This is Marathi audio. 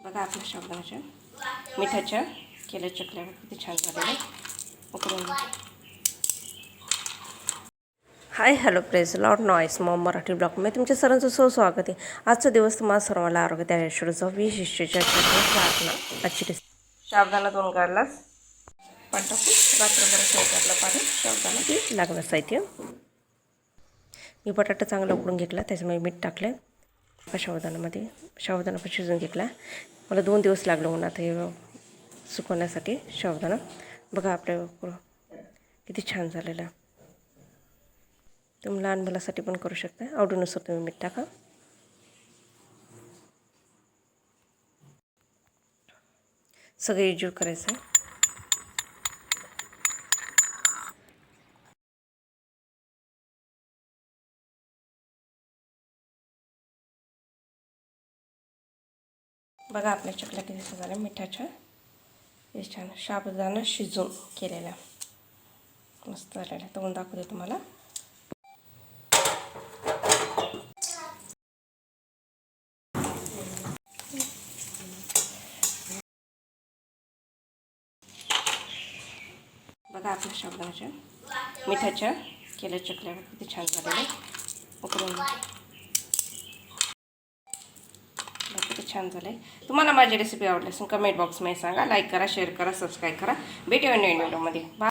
बघा आपल्या शाबदानाच्या मिठाच्या केल्या चकल्या किती छान झालेल्या. उकडून hi hello praise lord noise mom Marathi ब्लॉगमध्ये तुमच्या सर्वांचं सो स्वागत आहे. आजचा दिवस तुम्हाला सर्वांना आरोग्य त्या ईश्वराचं विशिष्टच्या प्रार्थना आजची रेसिपी शाबदाना दोन गाडलास पाणी टाकून रात्रभर ठेवतो पाणी शाबदाना ते लागणार साहित्य. मी बटाटा चांगला उकडून घेतला त्याच्यामुळे मीठ टाकलं शाबुदानामध्ये शाबुदाना पण शिजून घेतला. मला दोन दिवस लागलं उन्हात हे सुकवण्यासाठी शाबुदाना बघा आपल्या किती छान झालेलं. आहे तुम्ही लहान मुलासाठी पण करू शकता. आवडीनुसार तुम्ही मीठ टाका. सगळे एकजीव करायचं. बघा आपल्या चकल्या किती झाल्या मिठाच्या. छान शाबदाना शिजून केलेल्या. मस्त झालेल्या. तोंड दाखवते तुम्हाला. बघा आपल्या शाबदानाच्या मिठाच्या केल्या चकल्या. किती छान झालेल्या. उकडून बघा किती छान झाले तुम्हाला माझी रेसिपी आवडली असून कमेंट बॉक्समध्ये सांगा लाईक करा शेअर करा सबस्क्राईब करा. भेटूया नवीन व्हिडिओमध्ये बाय